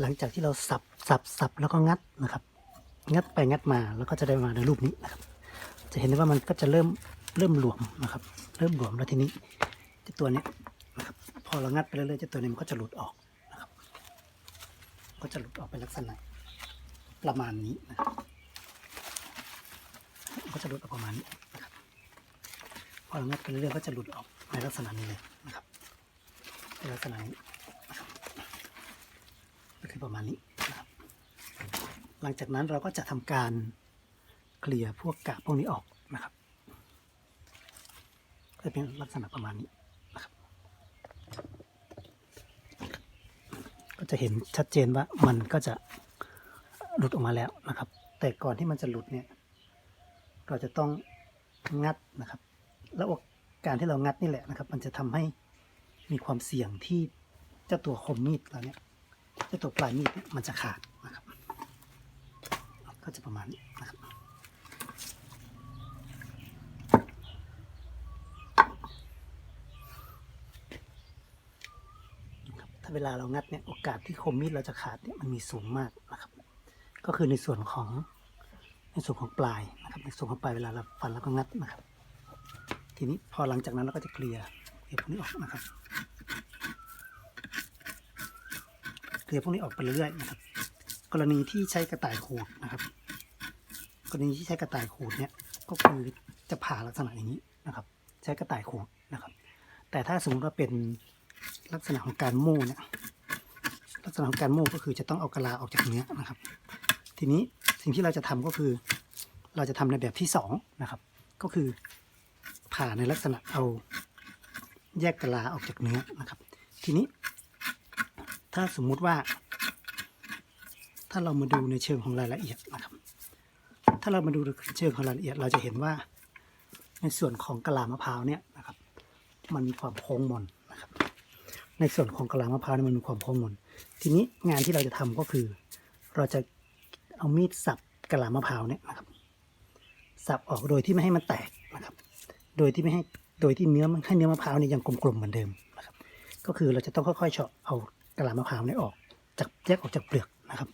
หลังจากที่เราสับสับสับแล้วก็งัดนะครับ งัดไปงัดมาแล้วก็จะได้มาในรูปนี้นะครับ จะเห็นได้ว่ามันก็จะเริ่มเริ่มหลวมนะครับ เริ่มหลวมแล้วทีนี้จ้าตัวนี้นะครับพอเรางัดไปเรื่อยๆจ้าตัวนี้มันก็จะหลุดออกนะครับ ก็จะหลุดออกเป็นลักษณะประมาณนี้นะครับก็จะหลุดออกประมาณนี้นะครับพอเรางัดไปเรื่อยๆก็จะหลุดออกในลักษณะนี้เลยนะครับในลักษณะนี้ ก็คือประมาณนี้นะครับ หลังจากนั้นเราก็จะทำการเคลียร์พวกกากพวกนี้ออกนะครับจะเป็นลักษณะประมาณนี้นะครับ ก็จะเห็นชัดเจนว่ามันก็จะหลุดออกมาแล้วนะครับ แต่ก่อนที่มันจะหลุดเนี่ย เราจะต้องงัดนะครับ แล้วการที่เรางัดนี่แหละนะครับ มันจะทำให้มีความเสี่ยงที่เจ้าตัวคมมีดเราเนี่ย เจ้าตัวปลายมีดมันจะขาดนะครับ ก็จะประมาณนี้นะครับถ้าเวลาเรางัดเนี่ยโอกาสที่คมมีดเราจะขาดเนี่ยมันมีสูงมากนะครับ ก็คือในส่วนของในส่วนของปลายนะครับในส่วนของปลายเวลาเราฟันแล้วก็งัดนะครับ ทีนี้พอหลังจากนั้นเราก็จะเคลียร์เคลียพวกนี้ออกนะครับ เค ลียพวกนี้ออกไปเรื่อยๆนะครับ กรณีที่ใช้กระต่ายขูดนะครับ กรณีที่ใช้กระต่ายขูดเนี่ยก็คือจะผ่าลักษณะอย่างนี้นะครับ ใช้กระต่ายขูดนะครับ แต่ถ้าสมมติว่าเป็นลักษณะของการโม่เนี่ยลักษณะของการโม่ก็คือจะต้องเอากะลาออกจากเนื้อนะครับ ทีนี้สิ่งที่เราจะทำก็คือ เราจะทำในแบบที่สองนะครับ ก็คือผ่าในลักษณะเอาแยกกะลาออกจากเนื้อนะครับ ทีนี้ ถ้าสมมุติว่า ถ้าเรามาดูในเชิงของรายละเอียดนะครับ ถ้าเรามาดูในเชิงของรายละเอียด เราจะเห็นว่า ในส่วนของกะลามะพร้าวเนี่ยนะครับ มันมีความโค้งมนนะครับ ในส่วนของกะลามะพร้าวเนี่ยมันมีความโค้งมน ทีนี้งานที่เราจะทำก็คือ เราจะเอามีดสับกะลามะพร้าวเนี่ยนะครับ สับออกโดยที่ไม่ให้มันแตกนะครับ โดยที่ไม่ให้โดยที่เนื้อมันให้เนื้อมะพร้าวเนี่ยยังกลมๆเหมือนเดิมนะครับ ก็คือเราจะต้องค่อยๆเฉาะเอา กะลามะพร้าวเนี่ยออกจากแยกออกจากเปลือกนะครับ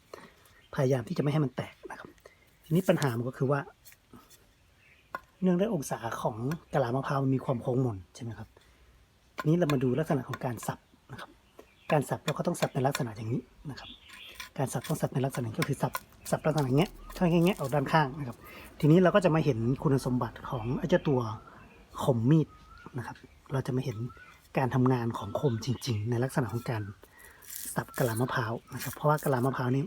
พยายามที่จะไม่ให้มันแตกนะครับ ทีนี้ปัญหามันก็คือว่า เนื่องด้วยองศาของกะลามะพร้าวมันมีความโค้งมนใช่ไหมครับทีนี้เรามาดูลักษณะของการสับนะครับ การสับเราก็ต้องสับในลักษณะอย่างนี้นะครับ การสับต้องสับในลักษณะก็คือสับสับลักษณะอย่างเงี้ยถ้าอย่างเงี้ยออกด้านข้างนะครับ ทีนี้เราก็จะมาเห็นคุณสมบัติของไอ้เจ้าตัวคมมีดนะครับ เราจะมาเห็นการทำงานของคมจริง ๆ ในลักษณะของการ สับกะลามะพร้าวนะครับ เพราะว่ากะลามะพร้าวนี่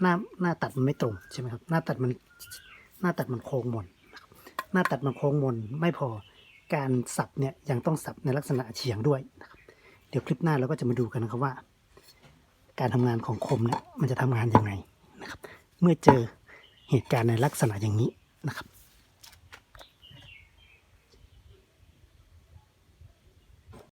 หน้าหน้าตัดมันไม่ตรงใช่ไหมครับ หน้าตัดมันหน้าตัดมันโค้งมนหน้าตัดมันโค้งมนไม่พอการสับเนี่ยยังต้องสับในลักษณะเฉียงด้วยนะครับ เดี๋ยวคลิปหน้าเราก็จะมาดูกันนะครับว่า การทำงานของคมเนี่ยมันจะทำงานยังไงนะครับ เมื่อเจอเหตุการณ์ในลักษณะอย่างนี้นะครับ